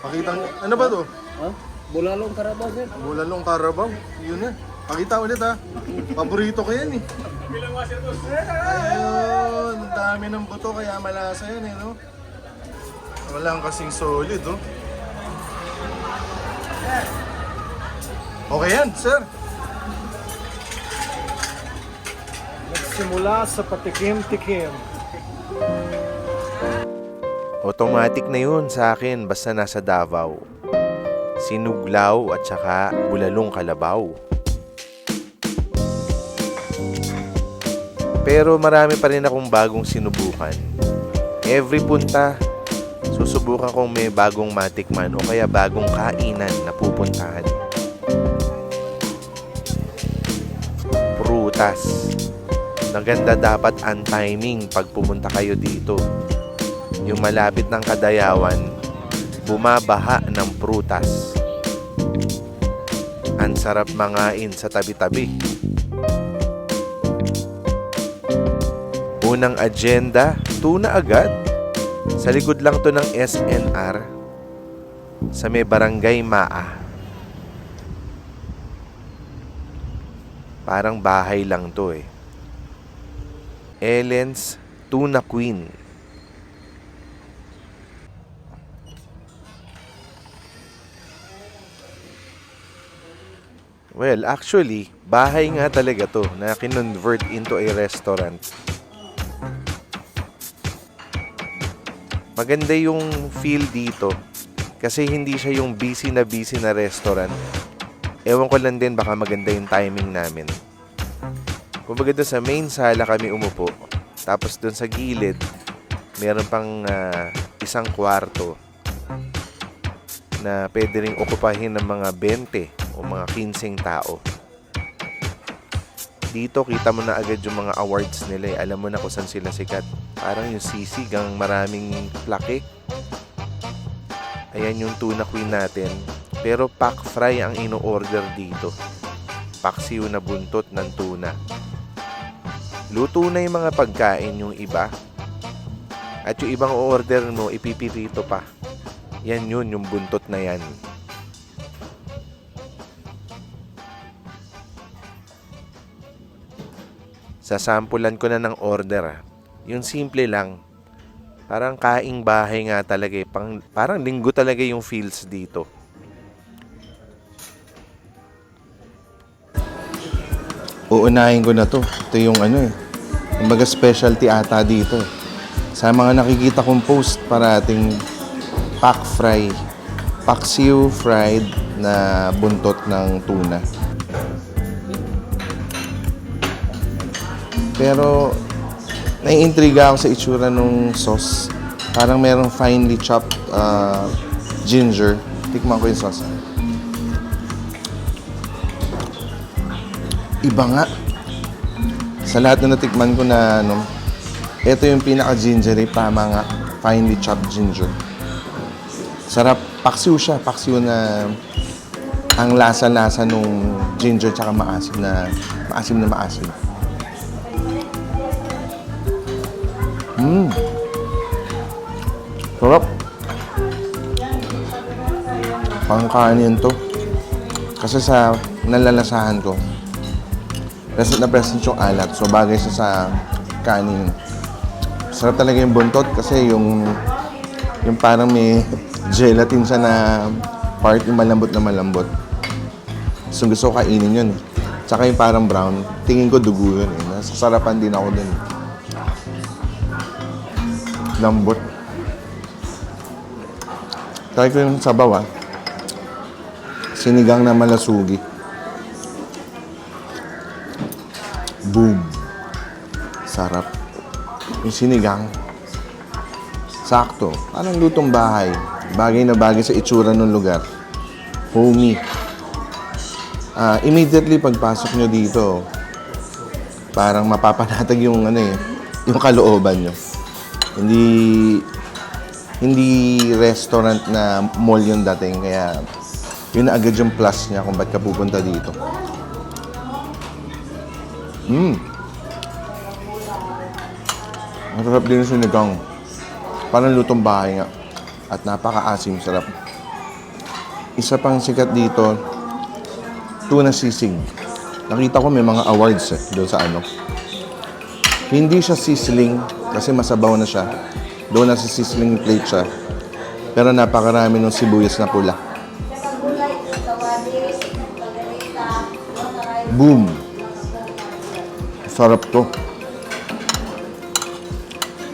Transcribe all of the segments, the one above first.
Pakita niyo. Ano ba to? Ha? Bulalong karabaw, sir. Bulalong Carabao. Yun na. Pakita ulit ha. Paborito ko yan eh. Ayun, ang dami ng buto kaya malasa yan eh, no? Walang kasing solid, oh. Okay yan, sir. Nagsimula sa patikim-tikim. Automatic na yun sa akin basta nasa Davao. Sinuglaw at saka bulalong kalabaw. Pero marami pa rin akong bagong sinubukan. Every punta, susubukan kong may bagong matikman o kaya bagong kainan na pupuntahan. Prutas. Maganda dapat ang timing pag pumunta kayo dito yung malapit ng Kadayawan, bumabaha ng prutas. Ang sarap mangain sa tabi-tabi. Unang agenda, tuna agad. Sa likod lang to ng SNR sa may barangay Maa. Parang bahay lang to eh. Ellen's Tuna Queen. Well, actually, bahay nga talaga to na kinonvert into a restaurant. Maganda yung feel dito kasi hindi siya yung busy na busy na restaurant. Ewan ko lang din baka maganda yung timing namin. Kumbaga doon sa main sala kami umupo. Tapos doon sa gilid, meron pang ah, isang kwarto na pwede ring okupahin ng mga 20 o mga 15 tao. Dito kita mo na agad yung mga awards nila eh. Alam mo na kung saan sila sikat. Parang yung sisig ang maraming plaque. Ayan yung tuna queen natin. Pero pack fry ang ino-order dito. Paksiw na buntot ng tuna. Luto na yung mga pagkain yung iba. At yung ibang order mo, ipipirito pa. Yan yun, yung buntot na yan. Sasampulan ko na ng order. ah. Yung simple lang. Parang kaing bahay nga talaga eh. Pang, parang linggo talaga yung feels dito. Uunahin ko na to. Ito yung ano eh. Kumbaga specialty ata dito. Sa mga nakikita kong post parating pack fry. Paksiw fried na buntot ng tuna. Pero naiintriga ako sa itsura nung sauce. Parang merong finely chopped uh, ginger. Tikman ko yung sauce. Iba nga. Sa lahat na natikman ko na ano, ito yung pinaka-gingery, tama nga, finely chopped ginger. Sarap, paksiw siya, paksiw na ang lasa-lasa nung ginger tsaka maasim na maasim na maasim. Mmm. Sarap. Pangkanin to. Kasi sa nalalasahan ko, present na present yung alat. So, bagay siya sa kanin. Sarap talaga yung buntot kasi yung yung parang may gelatin siya na part yung malambot na malambot. So, gusto ko kainin yun. eh. Tsaka yung parang brown, tingin ko dugo yun eh. Nasasarapan din ako dun. Lambot. Try ko yung sabaw ah. Sinigang na malasugi. Boom. Sarap. Yung sinigang. Sakto. Parang lutong bahay. Bagay na bagay sa itsura ng lugar. Homey. Ah, immediately pagpasok nyo dito, parang mapapanatag yung ano eh, yung kalooban nyo. Hindi hindi restaurant na mall yung dating kaya yun na agad yung plus niya kung ba't ka pupunta dito. Mm. Masarap din yung sinigang. Parang lutong bahay nga. At napaka-asim, sarap. Isa pang sikat dito, tuna sisig. Nakita ko may mga awards eh, doon sa ano. Hindi siya sizzling kasi masabaw na siya. Doon nasa sizzling plate siya. Pero napakarami ng sibuyas na pula. Boom! Sarap to.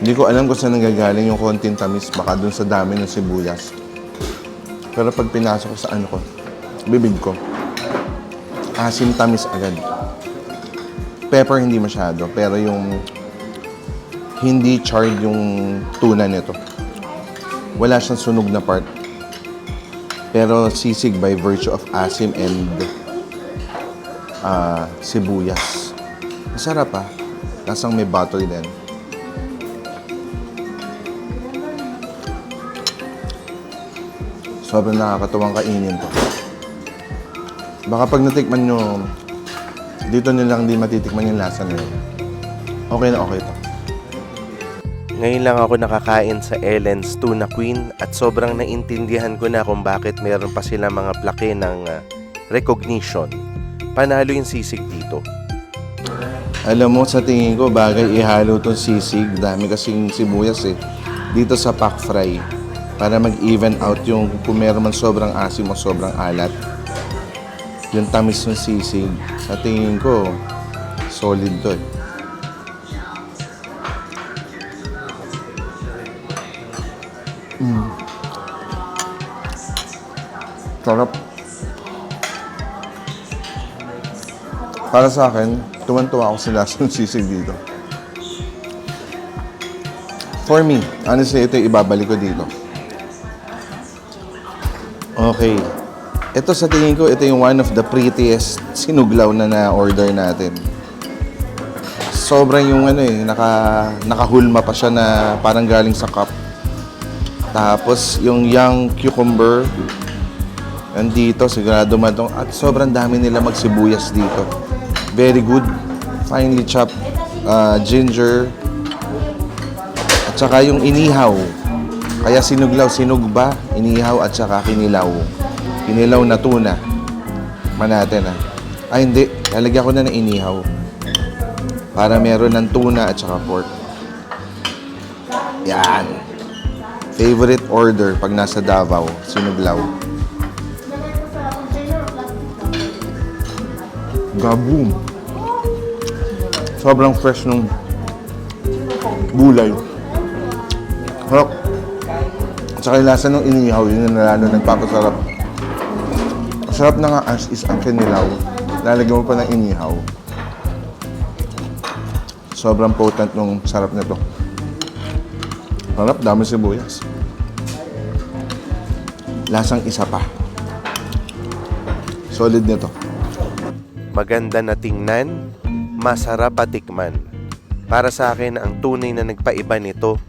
Hindi ko alam kung saan nanggagaling yung konting tamis. Baka dun sa dami ng sibuyas. Pero pag pinasok ko sa ano ko, bibig ko, asim tamis agad. Pepper hindi masyado, pero yung hindi charred yung tuna nito. Wala siyang sunog na part. Pero sisig by virtue of asim and ah, sibuyas. Masarap ah. Lasang may butter din. Sobrang nakakatuwang kainin to. Baka pag natikman nyo, dito nyo lang di matitikman yung lasa nila. Okay na okay to. Ngayon lang ako nakakain sa Ellen's Tuna Queen at sobrang naintindihan ko na kung bakit meron pa sila mga plake ng ah, recognition. Panalo yung sisig dito. Alam mo, sa tingin ko, bagay ihalo tong sisig. Dami kasing sibuyas eh. Dito sa pack fry. Para mag-even out yung kung meron man sobrang asim o sobrang alat. Yung tamis ng sisig. Sa tingin ko, solid to eh. Mm. Sarap. Para sa akin, tuwan-tuwa ako sa lasa ng sisig dito. For me, honestly, ito yung ibabalik ko dito. Okay. Ito sa tingin ko, ito yung one of the prettiest sinuglaw na na-order natin. Sobrang yung ano eh, naka, nakahulma pa siya na parang galing sa cup. Tapos yung young cucumber, nandito, sigurado matong, at sobrang dami nila magsibuyas dito. Very good. Finely chopped uh, ginger. At saka yung inihaw. Kaya sinuglaw, sinugba, inihaw at saka kinilaw. Kinilaw na tuna. Man natin ah. Ay hindi, lalagyan ko na ng inihaw. Para meron ng tuna at saka pork. Yan. Favorite order pag nasa Davao, sinuglaw. Gaboom. Sobrang fresh nung gulay. Harap. At saka yung lasa ng inihaw, yun yung lalo nagpapasarap. Sarap na nga as is ang kinilaw. Lalagyan mo pa ng inihaw. Sobrang potent nung sarap nito. Harap, dami sibuyas. Lasang isa pa. Solid nito. Maganda na tingnan, masarap patikman. Para sa akin, ang tunay na nagpaiba nito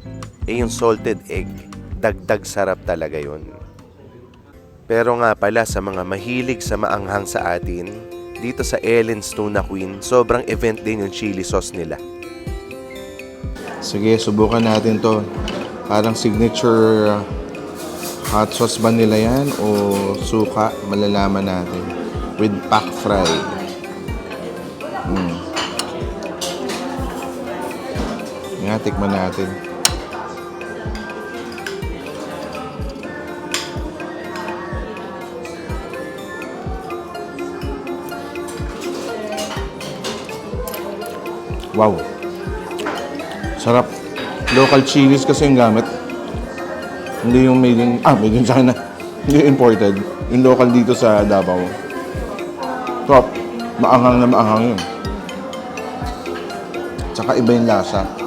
ay yung salted egg. Dagdag sarap talaga yun. Pero nga pala sa mga mahilig sa maanghang sa atin, dito sa Ellen's Tuna Queen, sobrang event din yung chili sauce nila. Sige, subukan natin to. Parang signature uh, hot sauce ba nila yan o suka? Malalaman natin. With pack fry. Tikman natin. Wow. Sarap. Local chilies kasi yung gamit. Hindi yung made in, ah, made in China. Hindi yung imported. Yung local dito sa Davao. Top. Maanghang na maanghang yun. Tsaka iba yung lasa.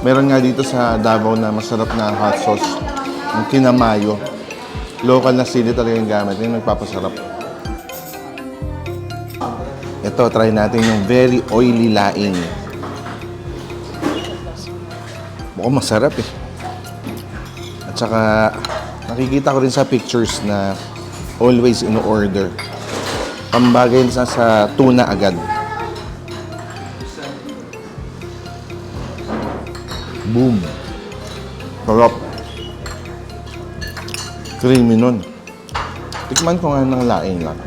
Meron nga dito sa Davao na masarap na hot sauce. Yung kinamayo. Local na sili talaga yung gamit. Yung nagpapasarap. Ito, try natin yung very oily laing. Mukhang masarap eh. At saka, nakikita ko rin sa pictures na always in order. Pambagay sa, sa tuna agad. Boom. Sarap. Creamy nun. Tikman ko nga ng laing lang.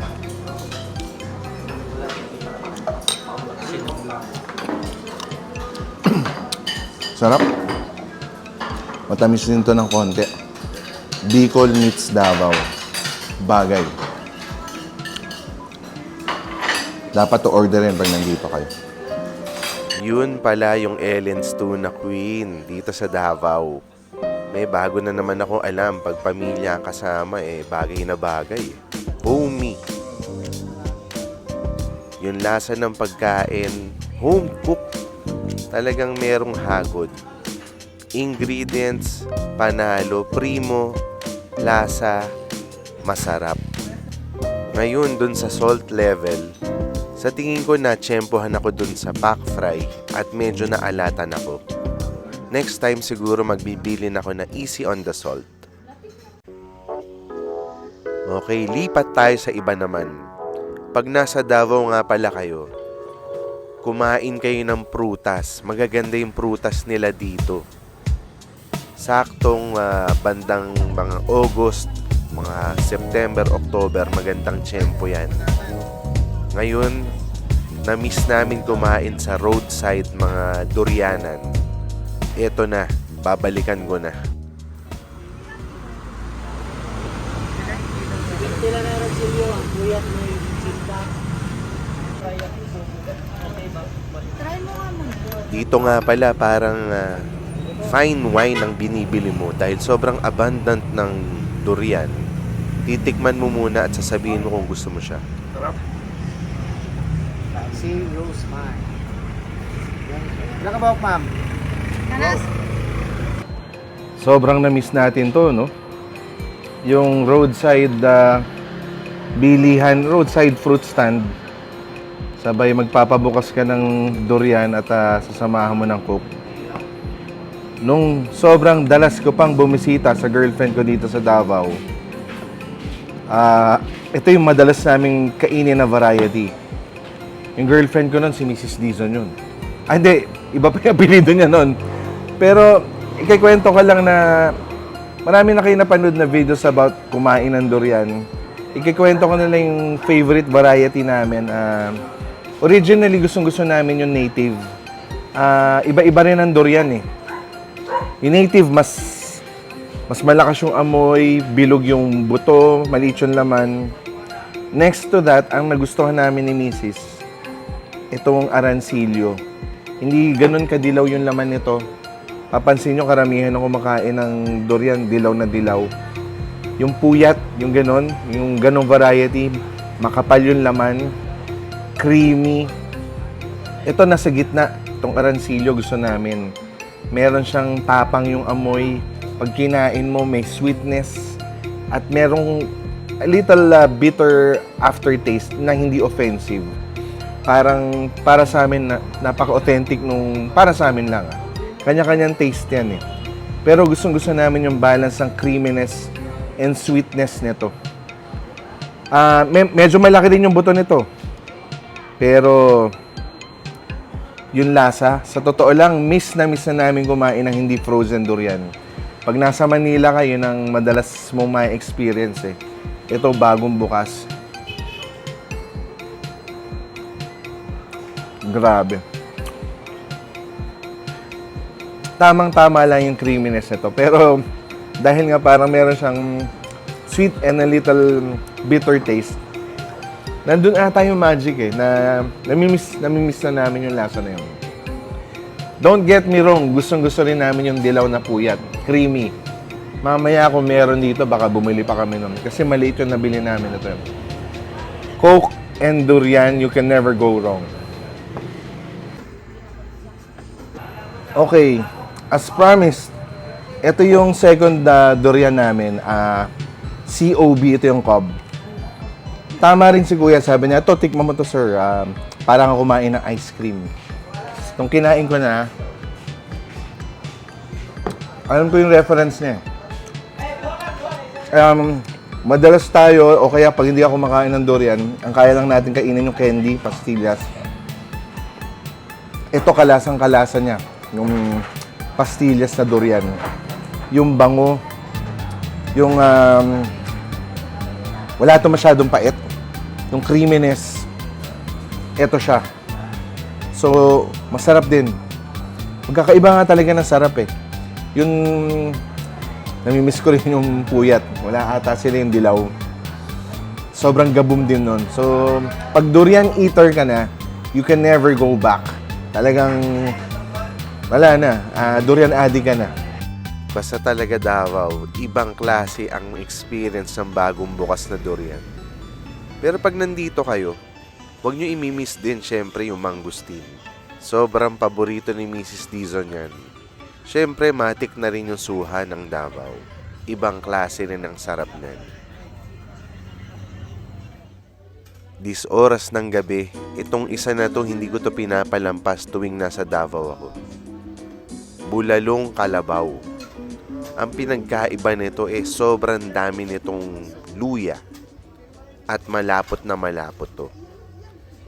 Sarap. Matamis din to ng konti. Bicol meets Davao. Bagay. Dapat to orderin pag nandito kayo. Yun pala yung Ellen's Tuna Queen dito sa Davao. May bago na naman ako alam pag pamilya kasama eh bagay na bagay. Homey. Yung lasa ng pagkain, home cooked. Talagang merong hagod. Ingredients, panalo, primo, lasa, masarap. Ngayon dun sa salt level, sa tingin ko na tsempohan ako dun sa pack fry at medyo naalatan ako. Next time siguro magbibilin ako na easy on the salt. Okay, lipat tayo sa iba naman. Pag nasa Davao nga pala kayo, kumain kayo ng prutas. Magaganda yung prutas nila dito. Saktong ah, bandang mga August, mga September, October, magandang tsempo yan. Ngayon, na-miss namin kumain sa roadside mga durianan. Ito na, babalikan ko na. Try mo nga. Dito nga pala parang ah, fine wine ang binibili mo dahil sobrang abundant ng durian. Titikman mo muna at sasabihin mo kung gusto mo siya. See you smile. Ilan ka ba, ma'am? Kanas, Sobrang na-miss natin to, no? Yung roadside ah, bilihan, roadside fruit stand. Sabay magpapabukas ka ng durian at ah, sasamahan mo ng coke. Nung sobrang dalas ko pang bumisita sa girlfriend ko dito sa Davao, ah, ito yung madalas naming kainin na variety. Yung girlfriend ko nun, si Mrs. Dizon yun. Ah, hindi. Iba pa yung apelido niya nun. Pero, ikikwento ko lang na marami na kayo napanood na videos about kumain ng durian. Ikikwento ko na lang yung favorite variety namin. Ah, originally, gustong-gusto namin yung native. Ah, iba-iba rin ang durian eh. Yung native, mas mas malakas yung amoy, bilog yung buto, maliit yung laman. Next to that, ang nagustuhan namin ni Mrs. Itong arancillo. Hindi ganun kadilaw yung laman nito. Papansin nyo, karamihan ng kumakain ng durian, dilaw na dilaw. Yung puyat, yung ganun, yung ganung variety, makapal yung laman, creamy. Ito nasa gitna, itong arancillo gusto namin. Meron siyang tapang yung amoy. Pag kinain mo, may sweetness. At merong a little uh, bitter aftertaste na hindi offensive. Parang para sa amin, na, napaka-authentic nung, para sa amin lang ah. Kanya-kanyang taste yan eh. Pero gustong gusto namin yung balance ng creaminess and sweetness nito. Ah, me- medyo malaki din yung buto nito. Pero yung lasa, sa totoo lang, miss na miss na namin kumain ng hindi frozen durian. Pag nasa Manila kayo ng madalas mong may experience eh. Ito bagong bukas. Grabe. Tamang-tama lang yung creaminess nito. Pero dahil nga parang meron siyang sweet and a little bitter taste, nandun ata yung magic eh, na namimiss, namimiss na namin yung lasa na yun. Don't get me wrong, gustong gusto rin namin yung dilaw na puyat, creamy. Mamaya kung meron dito, baka bumili pa kami nun. Kasi maliit yung nabili namin ito. Coke and durian, you can never go wrong. Okay, as promised, ito yung second uh, durian namin. ah COB, ito yung cob. Tama rin si Kuya, sabi niya, ito, tikman mo to sir. Um, parang kumain ng ice cream. Nung kinain ko na, alam ko yung reference niya. Um, madalas tayo, o kaya pag hindi ako makain ng durian, ang kaya lang natin kainin yung candy, pastillas. Ito kalasang kalasa niya. Yung pastillas na durian. Yung bango, yung um, wala to masyadong pait. Yung creaminess, eto siya. So, masarap din. Magkakaiba nga talaga ng sarap eh. Yung namimiss ko rin yung puyat. Wala ata sila yung dilaw. Sobrang gabum din nun. So, pag durian eater ka na, you can never go back. Talagang, wala na. Ah, durian addict ka na. Basta talaga Davao, ibang klase ang experience ng bagong bukas na durian. Pero pag nandito kayo, huwag nyo imimiss din syempre yung mangustin. Sobrang paborito ni Mrs. Dizon yan. Syempre, matik na rin yung suha ng Davao. Ibang klase rin ang sarap niyan. Dis oras ng gabi, itong isa na to hindi ko to pinapalampas tuwing nasa Davao ako. Bulalong Kalabaw. Ang pinagkaiba nito eh sobrang dami nitong luya at malapot na malapot to.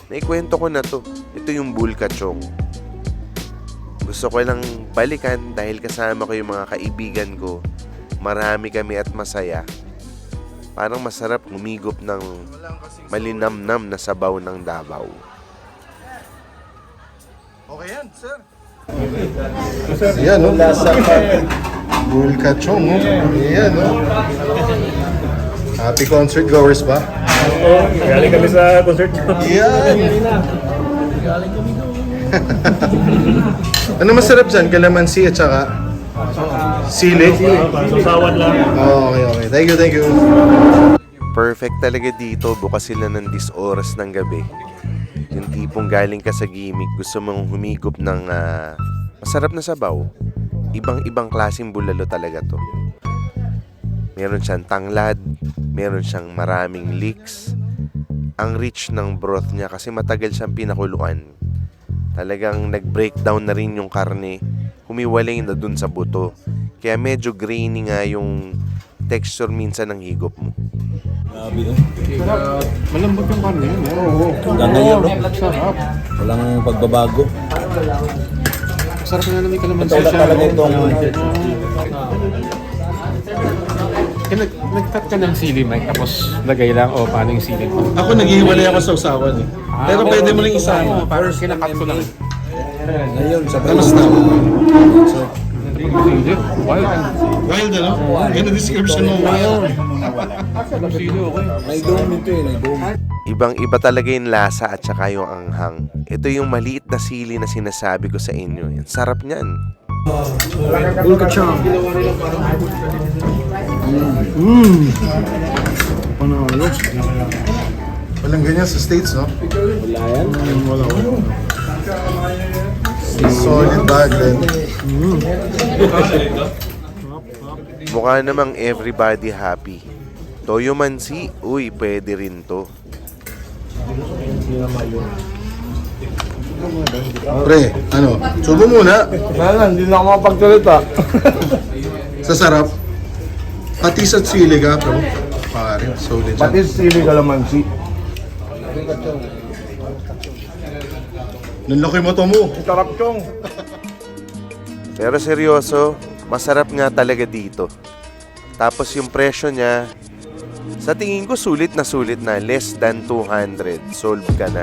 Naikwento ko na to. Ito yung bulkachong. Gusto ko lang balikan dahil kasama ko yung mga kaibigan ko. Marami kami at masaya. Parang masarap humigop ng malinamnam na sabaw ng Davao. Okay yan, sir. Yan, no? Lasa Bulkachong, no? Yan, no? Happy concert goers ba? Galing kami sa concert. Yan! ano masarap dyan? Kalamansi at saka sili? Sasawan lang. Oh, okay, okay. Thank you, thank you. Perfect talaga dito, bukas sila ng 10 oras ng gabi. Yung tipong galing ka sa gimmick, gusto mong humigop ng ah, masarap na sabaw. Ibang-ibang klaseng bulalo talaga to. Meron siyang tanglad, meron siyang maraming leeks. Ang rich ng broth niya kasi matagal siyang pinakuluan. Talagang nag-breakdown na rin yung karne, humiwalay na dun sa buto. Kaya medyo grainy nga yung texture minsan ng higop mo. Malambot yung karne yun. Hanggang ngayon, no? Walang pagbabago. Sarap nga naman yung kalamansi siya. talaga itong Eh, nag, nag-cut ka ng sili, Mike, tapos lagay lang, o paano yung sili mo? Ako naghihiwalay ako sa usawan eh. Pero pwede mo rin isama. Parang kinakat ko lang. ngayon, sa Kamusta? Sili, wild. Wild ano? Ganda description mo. Wild. Sili, okay. May dome ito eh, may dome. Ibang-iba talaga yung lasa at saka yung anghang. Ito yung maliit na sili na sinasabi ko sa inyo. Ang sarap niyan. Walang ganyan sa States, no? Wala yan. Solid bag, Len. Mukha namang everybody happy. Toyo mansi, uy, pwede rin to. Pre, ano? Subo muna. Wala, hindi na ako makapagsalita. Sa sarap. Patis at sili ka, bro. Pare, solid yan. Patis sili kalamansi. Nanlaki mo to mo. Sarap chong. Pero seryoso, masarap nga talaga dito. Tapos yung presyo niya, sa tingin ko sulit na sulit na, less than 200, solve ka na.